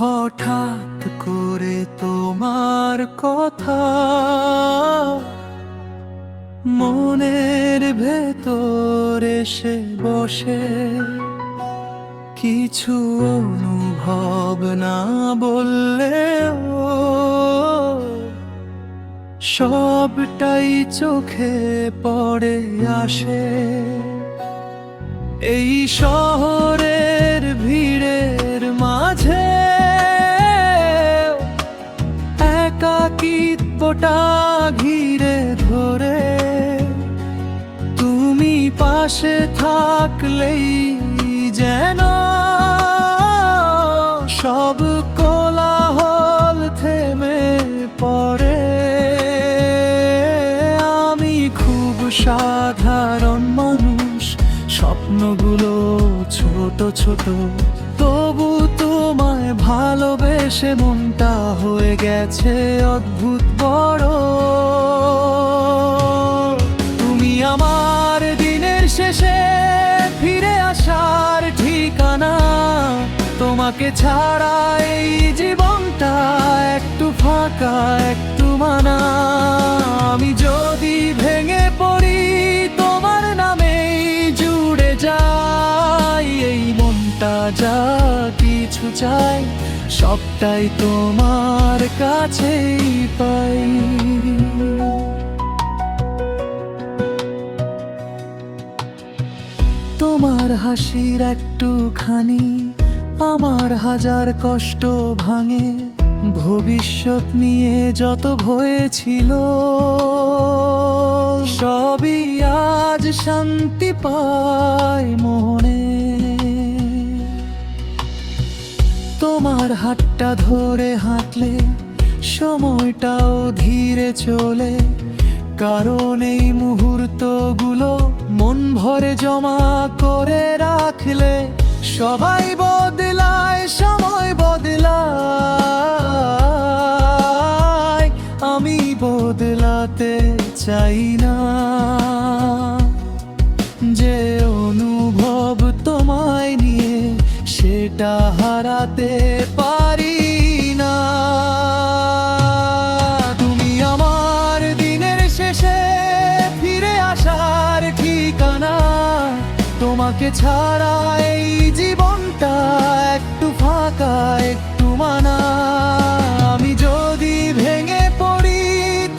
হঠাৎ করে তোমার কথা মনের ভেতর এসে বসে। কিছু অনুভব না বললেও সবটাই চোখে পড়ে আসে। এই শহরের একাকিত্বটা ঘিরে ধরে। তুমি পাশে থাকলেই যেন সব কোলাহল থেমে পড়ে। আমি খুব সাধারণ মানুষ, স্বপ্নগুলো ছোট ছোট, তবু ভালোবেসে মনটা হয়ে গেছে অদ্ভুত বড়। তুমি আমার দিনের শেষে ফিরে আসার ঠিকানা। তোমাকে ছাড়া এই জীবনটা একটু ফাঁকা, একটু মানা। আমি যদি ভেঙে পড়ি, তোমার নামেই জুড়ে যাই। এই মনটা যা কিছু চাই, সবটাই তোমার কাছেই পাই। তোমার হাসির একটুখানি, আমার হাজার কষ্ট ভাঙে, ভবিষ্যৎ নিয়ে যত ভয়ে ছিল, সবই আজ শান্তি পায় মনে। তোমার হাতটা ধরে হাঁটলে সময়টাও ধীরে চলে। কারণ এই মুহূর্তগুলো মন ভরে জমা করে রাখলে সবাই বদলায়, সময় বদলায়। আমি বদলাতে চাই না। যে অনুভব তোমায় নিয়ে সেটা হারাতে পারি না। তুমি আমার দিনের শেষে ফিরে আসার ঠিকানা। তোমাকে ছাড়া এই জীবনটা একটু ফাঁকা, একটু মানা। আমি যদি ভেঙে পড়ি,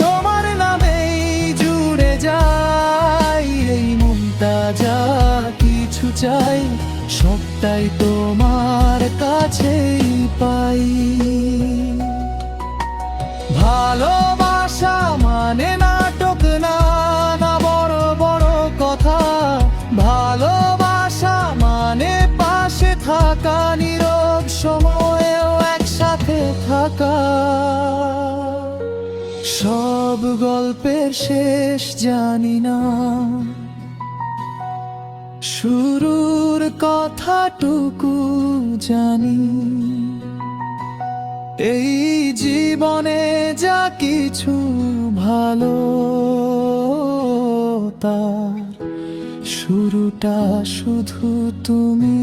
তোমার নামেই জুড়ে যাই। এই মনটা যা কিছু চাই, সবটাই তোমার কাছেই পাই। ভালোবাসা মানে নাটক, না না, বড় বড় কথা। ভালোবাসা মানে পাশে থাকা, নীরব সময়েও একসাথে থাকা। সব গল্পের শেষ জানি না। শুরুর কথাটুকু জানি। এই জীবনে যা কিছু ভালো তার শুরুটা শুধু তুমি।